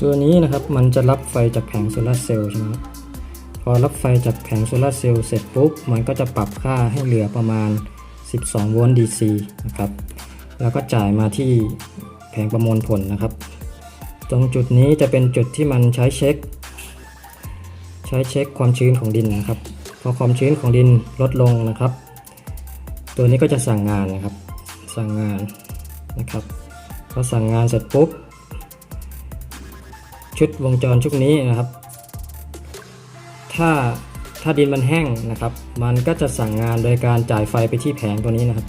ตัวนี้นะครับมันจะรับไฟจากแผงโซลาร์เซลล์ใช่ไหมครับพอรับไฟจากแผงโซลาร์เซลล์เสร็จปุ๊บมันก็จะปรับค่าให้เหลือประมาณ 12 โวลต์ DC นะครับแล้วก็จ่ายมาที่แผงประมวลผลนะครับ ตรงจุดนี้จะเป็นจุดที่มันใช้เช็ค ใช้เช็คความชื้นของดินนะครับ พอความชื้นของดินลดลงนะครับ ตัวนี้ก็จะสั่งงานนะครับ สั่งงานนะครับพอสั่งงานเสร็จปุ๊บ ชุดวงจรชุดนี้นะครับ ถ้าถ้าดินมันแห้งนะครับ มันก็จะสั่งงานโดยการจ่ายไฟไปที่แผงตัวนี้นะครับ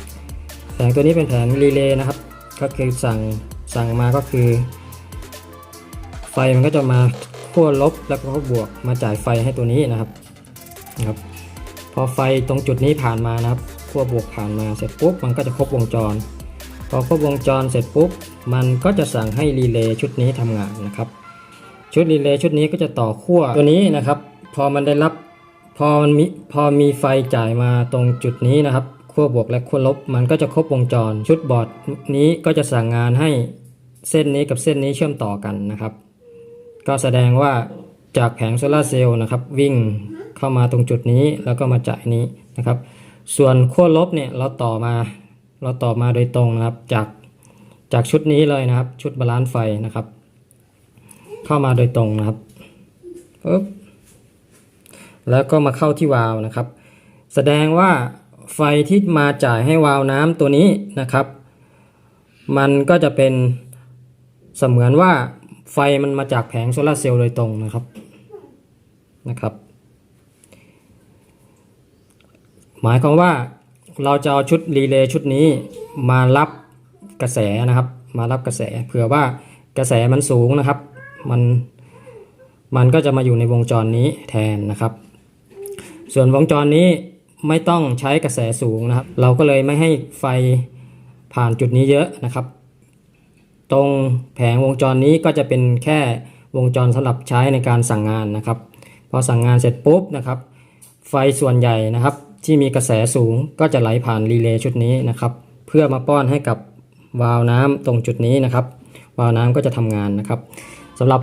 แผงตัวนี้เป็นแผงรีเลย์นะครับ ก็คือสั่งสั่งมาก็คือ ไฟมันก็จะมาขั้วลบแล้วก็ขั้วบวกมาจ่ายไฟให้ตัวนี้นะครับนะครับพอไฟตรงจุดนี้ผ่านมานะครับขั้วบวกผ่านมาเสร็จปุ๊บมันก็จะครบวงจร พอครบวงจรเสร็จปุ๊บมันก็จะสั่งให้รีเลย์ชุดนี้ทำงานนะครับ ชุดรีเลย์ชุดนี้ก็จะต่อขั้วตัวนี้นะครับ พอมันได้รับพอมันมีพอมีไฟจ่ายมาตรงจุดนี้นะครับขั้วบวกและขั้วลบ มันก็จะครบวงจร ชุดบอร์ดนี้ก็จะสั่งงานให้เส้นนี้กับเส้นนี้เชื่อมต่อกันนะครับ ก็แสดงว่าจากแผงโซลาเซลล์นะครับ วิ่งเข้ามาตรงจุดนี้แล้วก็มาจ่ายนี้นะครับ ส่วนขั้วลบเนี่ยเราต่อมาเราต่อมาโดยตรงนะครับจากจากชุดนี้เลยนะครับ ชุดบาลานซ์ไฟนะครับ เข้ามาโดยตรงนะครับปึ๊บแล้วก็มาเข้าที่วาล์วนะครับ แสดงว่าไฟที่มาจ่ายให้วาล์วน้ำตัวนี้นะครับ มันก็จะเป็นเสมือนว่าไฟมันมาจากแผงโซลาร์เซลล์โดยตรงนะครับนะครับ หมายความว่าเราจะเอาชุดรีเลย์ชุดนี้มารับกระแสนะครับ มารับกระแสเผื่อว่ากระแสมันสูงนะครับ มันมันก็จะมาอยู่ในวงจรนี้แทนนะครับ ส่วนวงจรนี้ไม่ต้องใช้กระแสสูงนะครับ เราก็เลยไม่ให้ไฟผ่านจุดนี้เยอะนะครับ ตรงแผงวงจรนี้ก็จะเป็นแค่วงจรสำหรับใช้ในการสั่งงานนะครับ พอสั่งงานเสร็จปุ๊บนะครับ ไฟส่วนใหญ่นะครับ ที่มีกระแสสูงก็จะไหลผ่านรีเลย์ชุดนี้นะครับ เพื่อมาป้อนให้กับวาล์วน้ำตรงจุดนี้นะครับ วาล์วน้ำก็จะทำงานนะครับ สำหรับ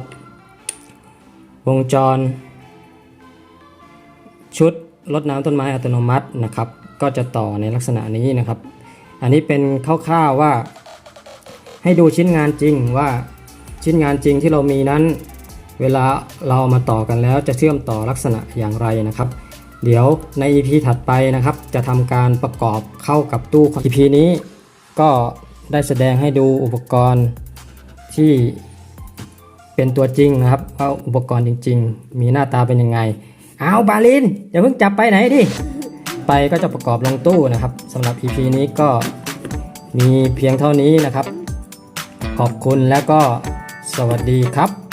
วงจร ชุดรดน้ำต้นไม้อัตโนมัตินะครับ ก็จะต่อในลักษณะนี้นะครับ อันนี้เป็นคร่าวๆว่า ให้ดูชิ้นงานจริงว่าชิ้นงานจริงที่เรามีนั้น เวลาเราเอามาต่อกันแล้วจะเชื่อมต่อลักษณะอย่างไรนะครับ เดี๋ยวใน EP ถัดไปนะครับ จะทำการประกอบเข้ากับตู้ EP นี้ก็ได้แสดงให้ดูอุปกรณ์ที่ เป็นตัวจริงนะครับว่าอุปกรณ์จริง ๆ มีหน้าตาเป็นยังไง เอาบาลินอย่าเพิ่งจับไปไหนดิ ไปก็จะประกอบลงตู้นะครับสำหรับ EP นี้ก็มีเพียงเท่านี้นะครับ ขอบคุณแล้วก็สวัสดีครับ